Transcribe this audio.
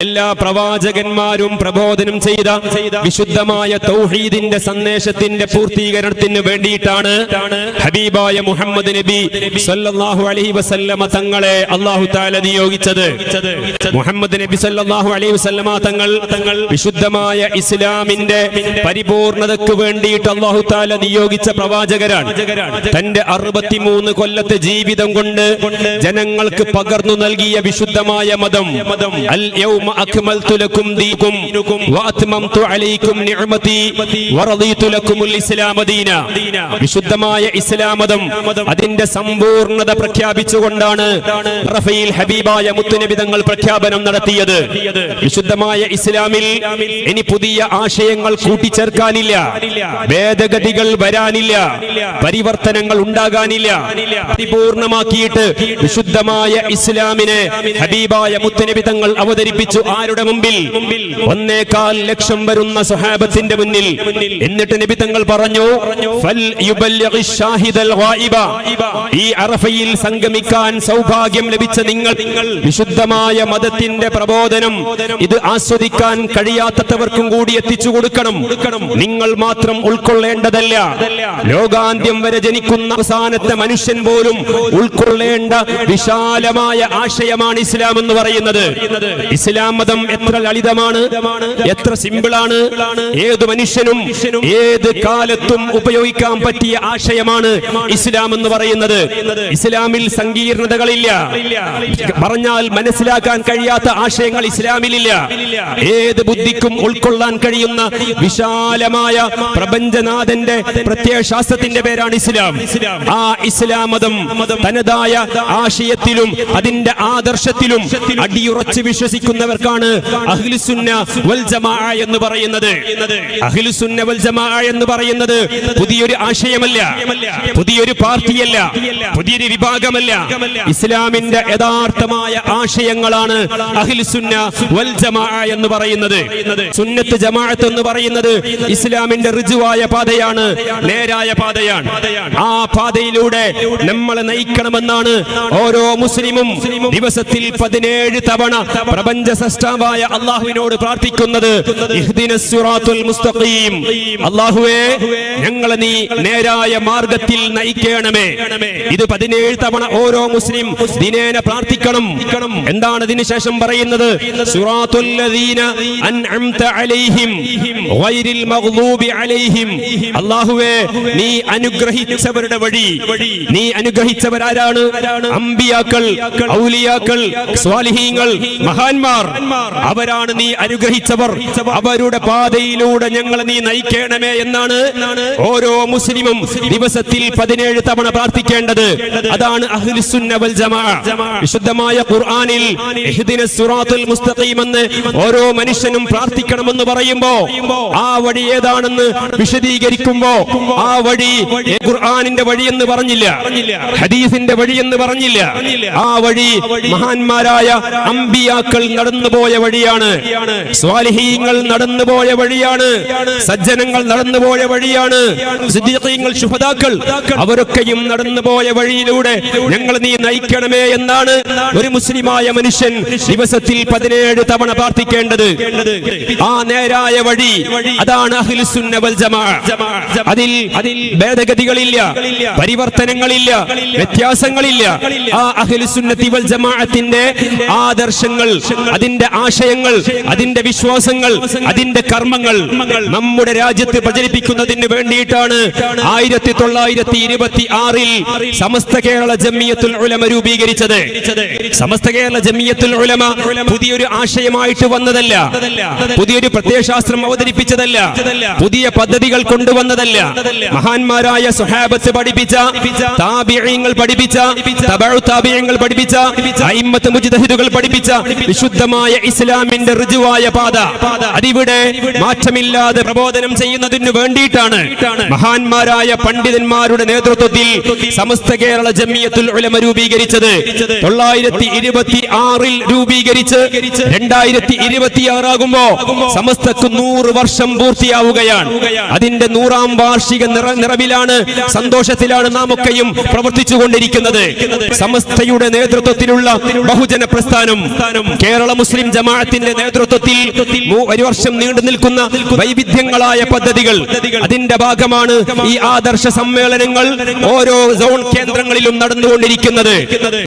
എല്ലാ പ്രവാചകന്മാരും പ്രബോധനം ചെയ്ത വിശുദ്ധമായ തൗഹീദിന്റെ സന്ദേശത്തിന്റെ പൂർത്തീകരണത്തിന് വേണ്ടിയിട്ടാണ് ഹബീബായ മുഹമ്മദ് നബി സല്ലല്ലാഹു അലൈഹി വസല്ലമ തങ്ങളെ അള്ളാഹു താല നിയോഗിച്ചത്. മുഹമ്മദ് നബി സല്ലല്ലാഹു അലൈഹി വസല്ലമ തങ്ങൾ വിശുദ്ധമായ ഇസ്ലാമിന്റെ പരിപൂർണതയ്ക്ക് വേണ്ടിയിട്ട് അള്ളാഹു താല നിയോഗിച്ച പ്രവാചകരാണ്. തന്റെ അറുപത്തിമൂന്ന് കൊല്ലത്തെ ജീവിതം കൊണ്ട് ജനങ്ങൾക്ക് പകർന്നു നൽകിയ വിശുദ്ധമായ മതം അൽ അക്മൽതു ലക്കും ദീനകും വഅത്മംതു അലൈക്കും നിഅമതി വറദീതു ലക്കുമുൽ ഇസ്ലാമ ദീന വിശുദ്ധമായ ഇസ്ലാം മതം അതിന്റെ സമ്പൂർണത പ്രഖ്യാപിച്ചുകൊണ്ടാണ് റഫീൽ ഹബീബായ മുത്തുനബി തങ്ങൾ പ്രഖ്യാപനം നടത്തിയത്. വിശുദ്ധമായ ഇസ്ലാമിൽ ഇനി പുതിയ ആശയങ്ങൾ കൂട്ടിച്ചേർക്കാനില്ല. ഭേദഗതികൾ വരാനില്ല. പരിവർത്തനങ്ങൾ ഉണ്ടാകാനില്ല. പരിപൂർണമാക്കിയിട്ട് വിശുദ്ധമായ ഇസ്ലാമിനെ ഹബീബായ മുത്തനബി തങ്ങൾ അവതരിപ്പിച്ചു ആരുടെ മുമ്പിൽ? ഒന്നേകാൽ ലക്ഷം വരുന്ന സഹാബത്തിന്റെ മുന്നിൽ. എന്നിട്ട് നബി തങ്ങൾ പറഞ്ഞു. ഈ അറഫയിൽ സംഗമിക്കാൻ സൗഭാഗ്യം ലഭിച്ച നിങ്ങൾ വിശുദ്ധമായ മതത്തിന്റെ പ്രബോധനം ഇത് ആസ്വദിക്കാൻ കഴിയാത്തവർക്കും കൂടി എത്തിച്ചു കൊടുക്കണം. നിങ്ങൾ മാത്രം ഉൾക്കൊള്ളേണ്ടതല്ല. ലോകാന്ത്യം വരെ ജനിക്കുന്ന അവസാനത്തെ മനുഷ്യൻ പോലും ഉൾക്കൊള്ളേണ്ട വിശാലമായ ആശയമാണ് ഇസ്ലാം എന്ന് പറയുന്നത്. ഇസ്ലാം മതം എത്ര ലളിതമാണ് എത്ര സിമ്പിളാണ് ഏത് മനുഷ്യനും ഏത് കാലത്തും ഉപയോഗിക്കാൻ പറ്റിയ ആശയമാണ് ഇസ്ലാം എന്ന് പറയുന്നത്. ഇസ്ലാമിൽ സങ്കീർണതകളില്ല. പറഞ്ഞാൽ മനസ്സിലാക്കാൻ കഴിയാത്ത ആശയങ്ങൾ ഇസ്ലാമിലില്ല. ഏത് ബുദ്ധിക്കും ഉൾക്കൊള്ളാൻ കഴിയുന്ന വിശാലമായ പ്രപഞ്ചനാഥന്റെ പ്രത്യേക ശാസ്ത്രത്തിന്റെ പേരാണ് ഇസ്ലാം. ആ ഇസ്ലാം മതം തനതായ ആശയത്തിലും അതിന്റെ ആദർശത്തിലും അടിയുറച്ച് വിശ്വസിക്കുന്നവർക്കാണ് അഹ്ലുസുന്ന വൽ ജമാ എന്ന് പറയുന്നത്. അഖിലുസുന്ന വൽ ജമാ എന്ന് പറയുന്നത് പുതിയൊരു ആശയമല്ല പുതിയൊരു പാർട്ടിയല്ല പുതിയൊരു വിഭാഗമല്ല. ഇസ്ലാമിന്റെ യഥാർത്ഥമായ ആശയങ്ങളാണ് അഖിലുസുന്ന വൽ ജമാ എന്ന് പറയുന്നത്. സുന്നത്ത് ജമാഅത്ത് എന്ന് പറയുന്നത് ഇസ്ലാമിന്റെ ഋജുവായ പാതയാണ് നേരായ പാതയാണ്. ആ പാതയിലൂടെ നമ്മളെ നയിക്കണമെന്നാണ് ഓരോ മുസ്ലിമും ദിവസത്തിൽ പതിനേഴ് തവണ പ്രപഞ്ച സൃഷ്ടാവായ അള്ളാഹുവിനോട് പ്രാർത്ഥിക്കുന്നത് അള്ളാഹുവേ ഞങ്ങളെ നീ നേരായ മാർഗത്തിൽ നയിക്കണമേ. ഇത് പതിനേഴ് തവണ ഓരോ മുസ്ലിം ദിനേന പ്രാർത്ഥിക്കണം. എന്താണ് ഇതിനു ശേഷം പറയുന്നത്? അള്ളാഹുവേ നീ അനുഗ്രഹിച്ചവരുടെ വഴി. നീ അനുഗ്രഹിച്ചവരാരാണ്? അമ്പിയാക്കൾ ഔലിയാക്കൾ സ്വാലിഹീങ്ങൾ മഹാന്മാർ. അവരാണ് നീ അനുഗ്രഹിച്ചവർ. അവരുടെ പാതയിലൂടെ ഞങ്ങൾ നീ നയിക്കണമേ എന്നാണ് ഓരോ മുസ്ലിമും ദിവസത്തിൽ പതിനേഴ് തവണ പ്രാർത്ഥിക്കേണ്ടത്. അതാണ് വിശുദ്ധമായ ഖുർആനിൽ ഓരോ മനുഷ്യനും പ്രാർത്ഥിക്കണമെന്ന് പറയുമ്പോ ആ വഴി ഏതാണെന്ന് വിശദീകരിക്കുമ്പോ ആ വഴി ഖുർആാനിന്റെ വഴിയെന്ന് പറഞ്ഞില്ല. ഹദീസിന്റെ വഴി എന്ന് പറഞ്ഞില്ല. ആ വഴി മഹാന്മാരായ അമ്പിയാക്കൾ നടന്നുപോയ വഴിയാണ്. സ്വാലിഹീങ്ങൾ നടന്നുപോയ വഴിയാണ്. സജ്ജനങ്ങൾ നടന്നുപോയ വഴിയാണ്. സിദ്ദീഖീങ്ങൾ ശുഭതാക്കൾ അവരൊക്കെയും നടന്നുപോയ വഴിയിലൂടെ ഞങ്ങൾ നീ നയിക്കണമേ എന്നാണ് ഒരു മുസ്ലിമായ മനുഷ്യൻ ദിവസത്തിൽ പതിനേഴ് തവണ പ്രാർത്ഥിക്കേണ്ടത്. ആ നേരായ വഴി അതാണ് അതിൽ ഭേദഗതികളില്ല പരിവർത്തനങ്ങളില്ല വ്യത്യാസങ്ങളില്ല. ആ അഖിലുസുന്നത്തിൽ വൽ ജമാഅത്തിന്റെ ആദർശങ്ങൾ അതിന്റെ ആശയങ്ങൾ അതിന്റെ വിശ്വാസങ്ങൾ അതിന്റെ കർമ്മങ്ങൾ നമ്മുടെ രാജ്യത്ത് പ്രചരിപ്പിക്കുന്നതിന് വേണ്ടിയിട്ടാണ് ആയിരത്തി തൊള്ളായിരത്തി ഇരുപത്തി ആറിൽ സമസ്ത കേരള ജമ്മിയത്തുൽ ഉലമ രൂപീകരിച്ചത്. സമസ്ത കേരള ജമ്മിയത്തുൽ ഉലമ പുതിയൊരു ആശയമായിട്ട് വന്നതല്ല. പുതിയൊരു പ്രത്യയശാസ്ത്രം അവതരിപ്പിച്ചതല്ല. പുതിയ പദ്ധതികൾ കൊണ്ടുവന്നതല്ല. മഹാന്മാരായ സുഹാബത്ത് പഠിപ്പിച്ച താബിയങ്ങൾ പഠിപ്പിച്ച താബിയങ്ങൾ പഠിപ്പിച്ച അയിമ്മത്ത് മുജ്തഹിദുകൾ പഠിപ്പിച്ച വിശുദ്ധമായ ഇസ്ലാമിന്റെ ഋജുവായ പാത. അതിവിടെ മാറ്റമില്ലാതെ പ്രബോധനം ചെയ്യുന്നതിന് വേണ്ടിയിട്ടാണ് മഹാന്മാരായ പണ്ഡിതന്മാരുടെ നേതൃത്വത്തിൽ സമസ്ത കേരള ജമ്മിയത്തിൽ ഉലമ രൂപീകരിച്ചത്. തൊള്ളായിരത്തി ഇരുപത്തി ആറിൽ രൂപീകരിച്ച് രണ്ടായിരത്തി ഇരുപത്തിയാറാകുമ്പോ സമസ്തക്ക് നൂറ് വർഷം പൂർത്തിയാവുകയാണ്. അതിന്റെ നൂറാം വാർഷിക നിറ നിറവിലാണ് സന്തോഷത്തിലാണ് നാം ഒക്കെയും പ്രവർത്തിച്ചുകൊണ്ടിരിക്കുന്നത്. സമസ്തയുടെ നേതൃത്വത്തിലുള്ള ബഹുജന പ്രസ്ഥാനം കേരള മുസ്ലിം ജമാഅത്തിന്റെ നേതൃത്വത്തിൽ ഒരു വർഷം നീണ്ടു നിൽക്കുന്ന വൈവിധ്യങ്ങളായ പദ്ധതികൾ. അതിന്റെ ഭാഗമാണ് ഈ ആദർശ സമ്മേളനങ്ങൾ ഓരോ സോൺ കേന്ദ്രങ്ങളിലും നടന്നുകൊണ്ടിരിക്കുന്നത്.